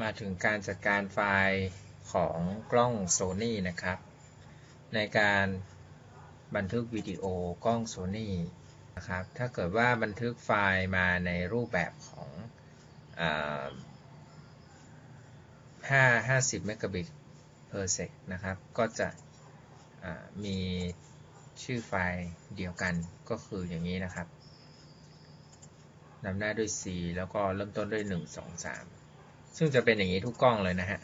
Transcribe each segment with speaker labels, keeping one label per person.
Speaker 1: มาถึงการจัดการไฟล์ของกล้อง Sony นะครับ ในการบันทึกวิดีโอกล้อง Sony นะครับ ถ้าเกิดว่าบันทึกไฟล์มาในรูปแบบของ5 50เมกะบิต per sec นะครับ ก็จะมีชื่อไฟล์เดียวกันก็คืออย่างนี้นะครับนำหน้าด้วย C แล้วก็เริ่มต้นด้วย 1 2 3 ซึ่งจะเป็นอย่างนี้ทุกกล้องเลยนะฮะ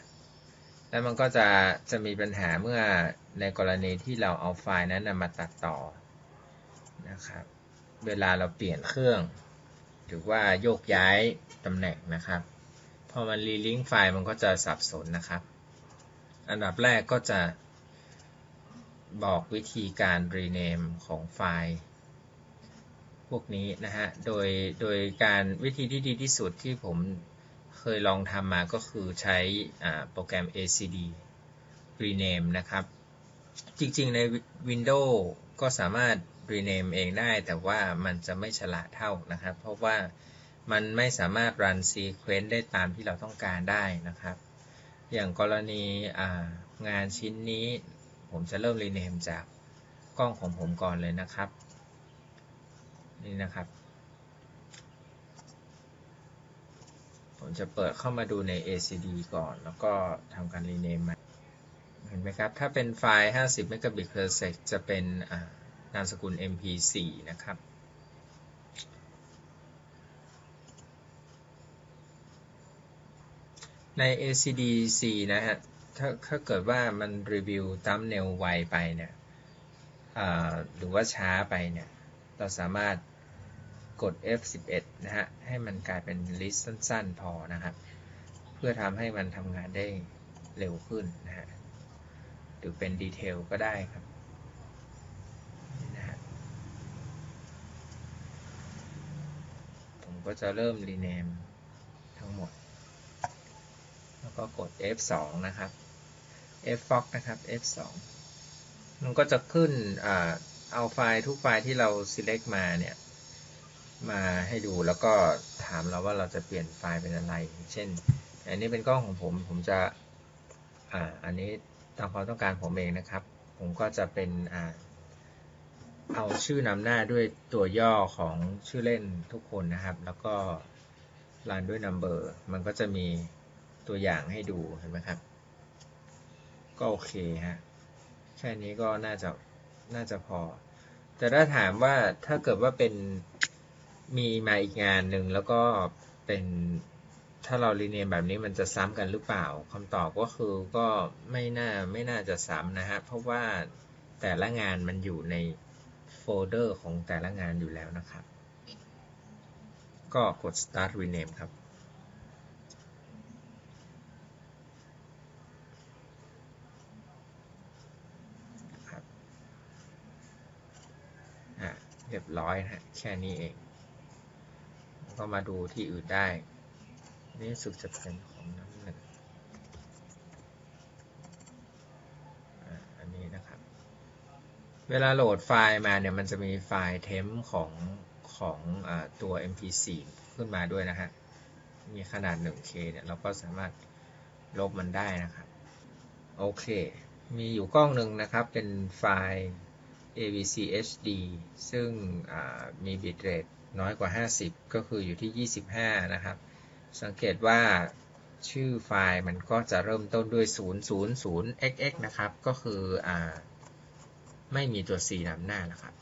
Speaker 1: แล้วมันก็จะจะมีปัญหาเมื่อในกรณีที่เราเอาไฟล์นั้นมาตัดต่อนะครับ เวลาเราเปลี่ยนเครื่องหรือว่าโยกย้ายตำแหน่งนะครับพอมันรีลิงก์ไฟล์มันก็จะสับสนนะครับ อันดับแรกก็จะบอกวิธีการ rename ของไฟล์ พวกนี้นะฮะ โดย โดยการวิธีที่ดีที่สุดที่ผม เคยลองทำมาก็คือใช้โปรแกรม ACD rename นะครับ จริงๆใน Windows ก็สามารถ rename เองได้ แต่ว่ามันจะไม่ฉลาดเท่านะครับ เพราะว่ามันไม่สามารถ run sequence ได้ตามที่เราต้องการได้นะครับ อย่างกรณีงานชิ้นนี้ผมจะเริ่ม rename จากกล้องของผมก่อนเลยนะครับ นี่นะครับ ผมจะเปิดเข้ามาดูใน ACD ก่อน แล้วก็ทำการ rename ใหม่เห็นไหมครับ ถ้าเป็นไฟล์ 50 m b per sec จะเป็นนามสกุล mp4 นะครับ ใน ACDC นะฮะ ถ้าถ้าเกิดว่ามันรีวิวตัมเนลไวไปเนี่ยหรือว่าช้าไปเนี่ย เราสามารถ กด F11 นะฮะ ให้มันกลายเป็นลิสต์สั้น ๆ พอนะครับ เพื่อทำให้มันทำงานได้เร็วขึ้นนะฮะ หรือเป็นดีเทลก็ได้ครับนะฮะผมก็จะเริ่มรีเนมทั้งหมด แล้วก็กด F2 นะครับ F-Fox นะครับ F2 มันก็จะขึ้นเอาไฟล์ทุกไฟล์ที่เรา select มาเนี่ย มาให้ดูแล้วก็ถามเราว่าเราจะเปลี่ยนไฟล์เป็นอะไร เช่น อันนี้เป็นกล้องของผม ผมจะอ่าอันนี้ตามความต้องการผมเองนะครับ ผมก็จะเป็นอ่าเอาชื่อนำหน้าด้วยตัวย่อของชื่อเล่นทุกคนนะครับ แล้วก็รันด้วย number มันก็จะมีตัวอย่างให้ดูเห็นไหมครับ ก็โอเคฮะแค่นี้ก็น่าจะน่าจะพอ แต่ถ้าถามว่าถ้าเกิดว่าเป็น มีมาอีกงานหนึ่งแล้วก็เป็นถ้าเรารีเนมแบบนี้มันจะซ้ำกันหรือเปล่าคำตอบก็คือก็ไม่น่าไม่น่าจะซ้ำนะฮะเพราะว่าแต่ละงานมันอยู่ในโฟลเดอร์ของแต่ละงานอยู่แล้วนะครับ ก็กด start rename ครับ ครับ อะ เรียบร้อยนะแค่นี้เอง ก็มาดูที่อื่นได้ นี่สุดจะเป็นของน้ำหนึ่งอันนี้นะครับ เวลาโหลดไฟล์มาเนี่ยมันจะมีไฟล์เทมของของอตัว mp4 ขึ้นมาด้วยนะฮะ มีขนาด 1k เนี่ยเราก็สามารถลบมันได้นะครับ โอเค มีอยู่กล้องหนึ่งนะครับ เป็นไฟล์ avc hd ซึ่งมีบิตเรท น้อยกว่า 50 ก็คืออยู่ที่ 25 นะครับ สังเกตว่าชื่อไฟล์มันก็จะเริ่มต้นด้วย 000xx นะครับ ก็คืออไม่มีตัว C นำหน้านะครับ